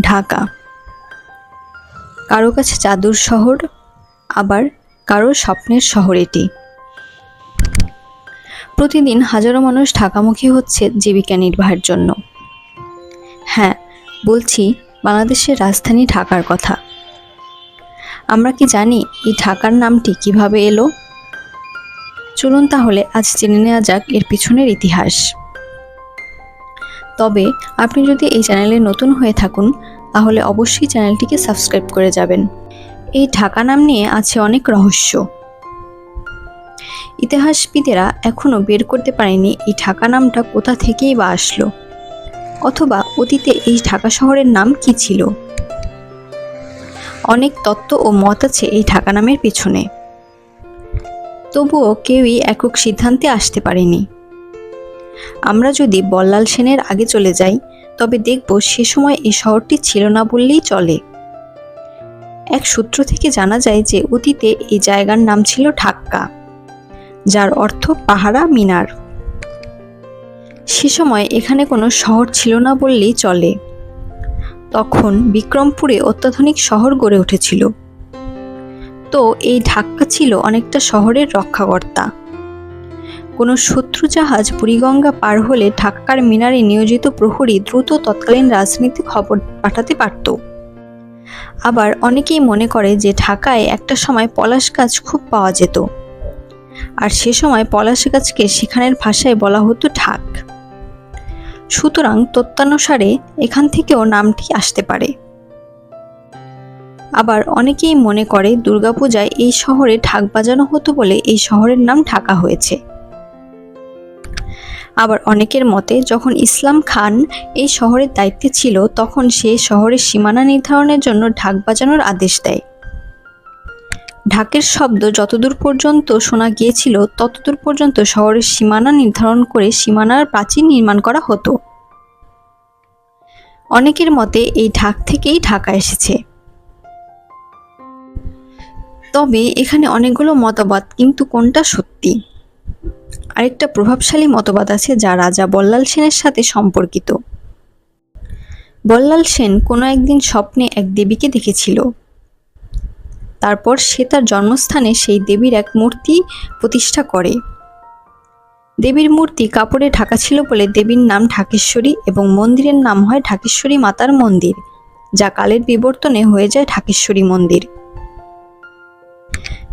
ঢাকা। কারও কাছে জাদুর শহর, আবার কারও স্বপ্নের শহর এটি। প্রতিদিন হাজারো মানুষ ঢাকামুখী হচ্ছে জীবিকা নির্বাহের জন্য। হ্যাঁ বলছি, বাংলাদেশের রাজধানী ঢাকার কথা। আমরা কি জানি এই ঢাকার নামটি কীভাবে এলো? চলুন তাহলে আজ জেনে নেওয়া যাক এর পিছনের ইতিহাস। তবে আপনি যদি এই চ্যানেলে নতুন হয়ে থাকুন, তাহলে অবশ্যই চ্যানেলটিকে সাবস্ক্রাইব করে যাবেন। এই ঢাকা নাম নিয়ে আছে অনেক রহস্য। ইতিহাসবিদেরা এখনও বের করতে পারেনি এই ঢাকা নামটা কোথা থেকেই বা আসলো, অথবা অতীতে এই ঢাকা শহরের নাম কি ছিল। অনেক তত্ত্ব ও মত আছে এই ঢাকা নামের পিছনে। তবুও কেউই একক সিদ্ধান্তে আসতে পারেনি। আমরা যদি বল্লাল সেনের আগে চলে যাই, তবে দেখব সে সময় এই শহরটি ছিল না বললেই চলে। এক সূত্র থেকে জানা যায় যে অতীতে এই জায়গার নাম ছিল ঢাক্কা, যার অর্থ পাহারা মিনার। সে সময় এখানে কোনো শহর ছিল না বললেই চলে। তখন বিক্রমপুরে অত্যাধুনিক শহর গড়ে উঠেছিল। তো এই ঢাক্কা ছিল অনেকটা শহরের রক্ষাকর্তা। কোনো শত্রু জাহাজ বুড়িগঙ্গা পার হলে ঢাক্কার মিনারে নিয়োজিত প্রহরী দ্রুত তৎকালীন রাজনৈতিক খবর পাঠাতে পারত। আবার অনেকেই মনে করে যে ঢাকায় একটা সময় পলাশ গাছ খুব পাওয়া যেত। আর সে সময় পলাশ গাছকে সেখানের ভাষায় বলা হতো ঢাক। সুতরাং তত্ত্বানুসারে এখান থেকেও নামটি আসতে পারে। আবার অনেকেই মনে করে দুর্গাপূজায় এই শহরে ঢাক বাজানো হতো বলে এই শহরের নাম ঢাকা হয়েছে। আবার অনেকের মতে, যখন ইসলাম খান এই শহরের দায়িত্বে ছিল, তখন সে শহরের সীমানা নির্ধারণের জন্য ঢাক বাজানোর আদেশ দেয়। ঢাকের শব্দ যতদূর পর্যন্ত শোনা গিয়েছিল, ততদূর পর্যন্ত শহরের সীমানা নির্ধারণ করে সীমানার প্রাচীর নির্মাণ করা হতো। অনেকের মতে, এই ঢাক থেকেই ঢাকা এসেছে। তবে এখানে অনেকগুলো মতবাদ, কিন্তু কোনটা সত্যি? আরেকটা প্রভাবশালী মতবাদ আছে যা রাজা বল্লাল সেনের সাথে সম্পর্কিত। বল্লাল সেন কোনো একদিন স্বপ্নে এক দেবীকে দেখেছিল। তারপর সে তার জন্মস্থানে সেই দেবীর এক মূর্তি প্রতিষ্ঠা করে। দেবীর মূর্তি কাপড়ে ঢাকা ছিল বলে দেবীর নাম ঢাকেশ্বরী এবং মন্দিরের নাম হয় ঢাকেশ্বরী মাতার মন্দির, যা কালের বিবর্তনে হয়ে যায় ঢাকেশ্বরী মন্দির।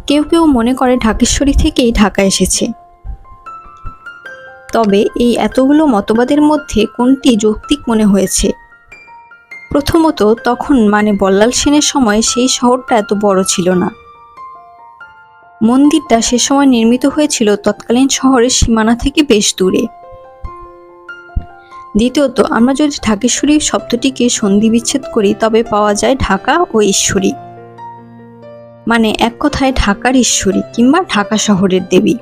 কেউ কেউ মনে করে ঢাকেশ্বরী থেকেই ঢাকা এসেছে। তবে এই এতগুলো মতবাদের মধ্যে কোনটি যৌক্তিক মনে হয়েছে? প্রথমত, তখন মানে বল্লাল সেনের সময় সেই শহরটা এত বড় ছিল না। মন্দিরটা সে সময় নির্মিত হয়েছিল তৎকালীন শহরের সীমানা থেকে বেশ দূরে। দ্বিতীয়ত, আমরা যদি ঢাকেশ্বরী শব্দটিকে সন্ধি বিচ্ছেদ করি, তবে পাওয়া যায় ঢাকা ও ঈশ্বরী। মানে এক কথায় ঢাকার ঈশ্বরী কিংবা ঢাকা শহরের দেবী।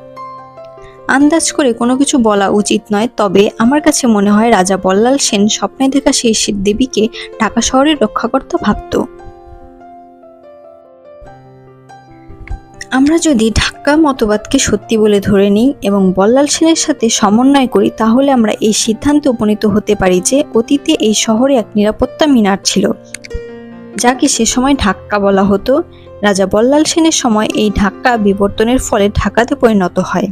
আন্দাজ করে কোনো কিছু বলা উচিত নয়, তবে আমার কাছে মনে হয় রাজা বল্লাল সেন স্বপ্নে দেখা সেই দেবীকে ঢাকা শহরের রক্ষাকর্তা ভাবত। আমরা যদি ঢাকা মতবাদকে সত্যি বলে ধরে নিই এবং বল্লাল সেনের সাথে সমন্বয় করি, তাহলে আমরা এই সিদ্ধান্তে উপনীত হতে পারি যে অতীতে এই শহরে এক নিরাপত্তা মিনার ছিল, যাকে সে সময় ঢাক্কা বলা হতো। রাজা বল্লাল সেনের সময় এই ঢাক্কা বিবর্তনের ফলে ঢাকাতে পরিণত হয়।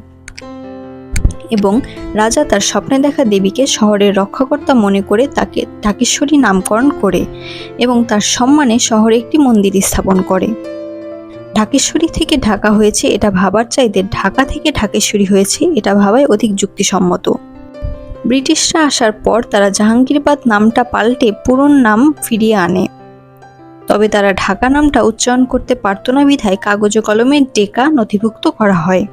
এবং রাজা তার স্বপ্নে দেখা দেবীকে শহরের রক্ষাকর্তা মনে করে তাকে ঢাকেশ্বরী নামকরণ করে এবং তার সম্মানে শহরে একটি মন্দির স্থাপন করে। ঢাকেশ্বরী থেকে ঢাকা হয়েছে এটা ভাবার চাইতে ঢাকা থেকে ঢাকেশ্বরী হয়েছে এটা ভাবাই অধিক যুক্তিসম্মত। ব্রিটিশরা আসার পর তারা জাহাঙ্গীরবাদ নামটা পাল্টে পুরন নাম ফিরিয়ে আনে। তবে তারা ঢাকা নামটা উচ্চারণ করতে পারত না বিধায় কাগজ কলমে ডেকা নথিভুক্ত করা হয়।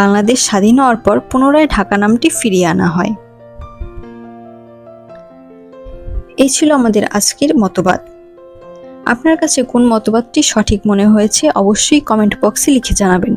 বাংলাদেশ স্বাধীন হওয়ার পর পুনরায় ঢাকা নামটি ফিরিয়ে আনা হয়। এই ছিল আমাদের আজকের মতবাদ। আপনার কাছে কোন মতবাদটি সঠিক মনে হয়েছে অবশ্যই কমেন্ট বক্সে লিখে জানাবেন।